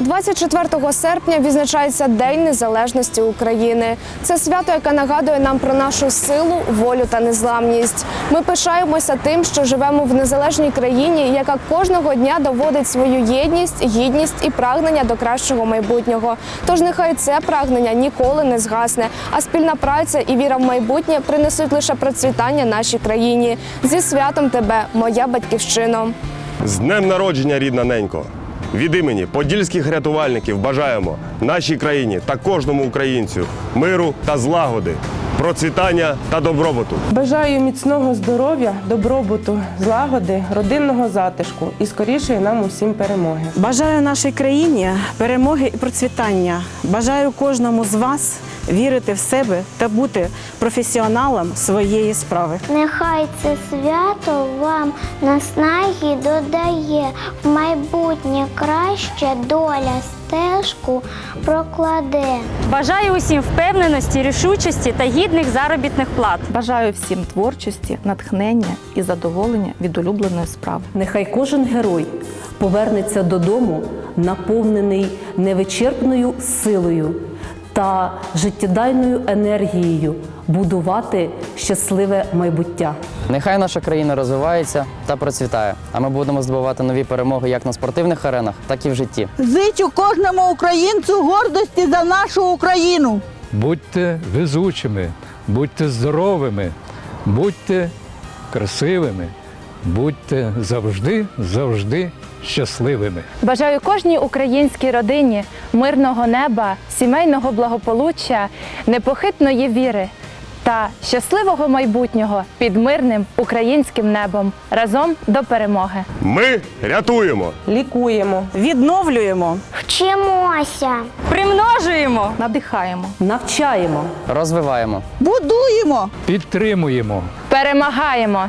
24 серпня відзначається День Незалежності України. Це свято, яке нагадує нам про нашу силу, волю та незламність. Ми пишаємося тим, що живемо в незалежній країні, яка кожного дня доводить свою єдність, гідність і прагнення до кращого майбутнього. Тож нехай це прагнення ніколи не згасне, а спільна праця і віра в майбутнє принесуть лише процвітання нашій країні. Зі святом тебе, моя батьківщино. З днем народження, рідна ненько! Від імені подільських рятувальників бажаємо нашій країні та кожному українцю миру та злагоди, процвітання та добробуту. Бажаю міцного здоров'я, добробуту, злагоди, родинного затишку і скорішої нам усім перемоги. Бажаю нашій країні перемоги і процвітання. Бажаю кожному з вас вірити в себе та бути професіоналом своєї справи. Нехай це свято вам наснаги додає в майбутнє краще доля стежку прокладе. Бажаю усім впевненості, рішучості та гідних заробітних плат. Бажаю всім творчості, натхнення і задоволення від улюбленої справи. Нехай кожен герой повернеться додому, наповнений невичерпною силою та життєдайною енергією будувати щасливе майбуття. Нехай наша країна розвивається та процвітає, а ми будемо здобувати нові перемоги як на спортивних аренах, так і в житті. Зичу кожному українцю гордості за нашу Україну. Будьте везучими, будьте здоровими, будьте красивими, будьте завжди, завжди щасливими. Бажаю кожній українській родині мирного неба, сімейного благополуччя, непохитної віри та щасливого майбутнього під мирним українським небом разом до перемоги. Ми рятуємо! Лікуємо, Відновлюємо. Вчимося! Примножуємо! Надихаємо. Навчаємо. Розвиваємо. Будуємо! Підтримуємо. Перемагаємо!